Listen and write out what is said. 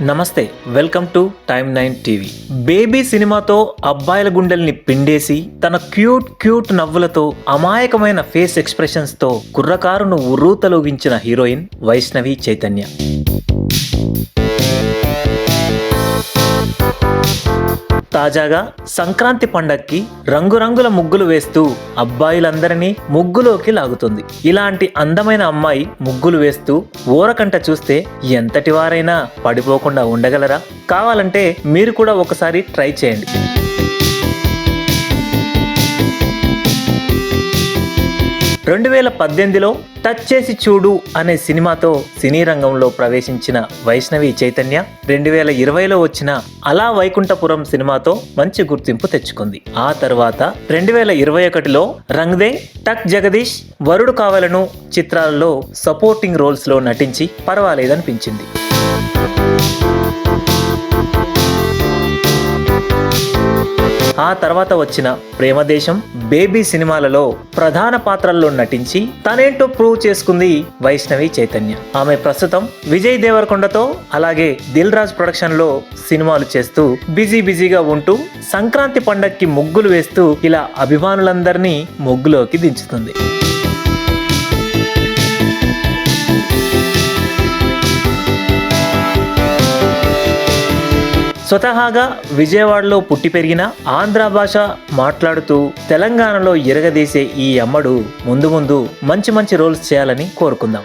నమస్తే welcome to Time Nine TV. Baby సినిమాతో అబ్బాయిల గుండెల్ని పిండేసి తన క్యూట్ క్యూట్ నవ్వులతో అమాయకమైన ఫేస్ ఎక్స్ప్రెషన్స్తో కుర్రకారును ఉర్రూతలోగించిన హీరోయిన్ వైష్ణవి చైతన్య. తాజాగా సంక్రాంతి పండక్కి రంగురంగుల ముగ్గులు వేస్తూ అబ్బాయిలందరినీ ముగ్గులోకి లాగుతుంది. ఇలాంటి అందమైన అమ్మాయి ముగ్గులు వేస్తూ ఊరకంట చూస్తే ఎంతటి వారైనా పడిపోకుండా ఉండగలరా? కావాలంటే మీరు కూడా ఒకసారి ట్రై చేయండి. రెండు వేల పద్దెనిమిదిలో టచ్ చేసి చూడు అనే సినిమాతో సినీ రంగంలో ప్రవేశించిన వైష్ణవి చైతన్య రెండు వేల ఇరవైలో వచ్చిన అలా వైకుంఠపురం సినిమాతో మంచి గుర్తింపు తెచ్చుకుంది. ఆ తర్వాత రెండు వేల ఇరవై ఒకటిలో రంగ్దే టక్ జగదీష్ వరుడు కావలను చిత్రాలలో సపోర్టింగ్ రోల్స్లో నటించి పర్వాలేదనిపించింది. ఆ తర్వాత వచ్చిన ప్రేమదేశం బేబీ సినిమాలలో ప్రధాన పాత్రల్లో నటించి తనేంటో ప్రూవ్ చేసుకుంది వైష్ణవి చైతన్య. ఆమె ప్రస్తుతం విజయ్ దేవరకొండతో అలాగే దిల్ రాజ్ ప్రొడక్షన్లో సినిమాలు చేస్తూ బిజీ బిజీగా ఉంటూ సంక్రాంతి పండక్కి ముగ్గులు వేస్తూ ఇలా అభిమానులందరినీ ముగ్గులోకి దించుతుంది. స్వతహాగా విజయవాడలో పుట్టి పెరిగిన ఆంధ్ర భాష మాట్లాడుతూ తెలంగాణలో ఎరగదీసే ఈ అమ్మడు ముందు ముందు మంచి మంచి రోల్స్ చేయాలని కోరుకుందాం.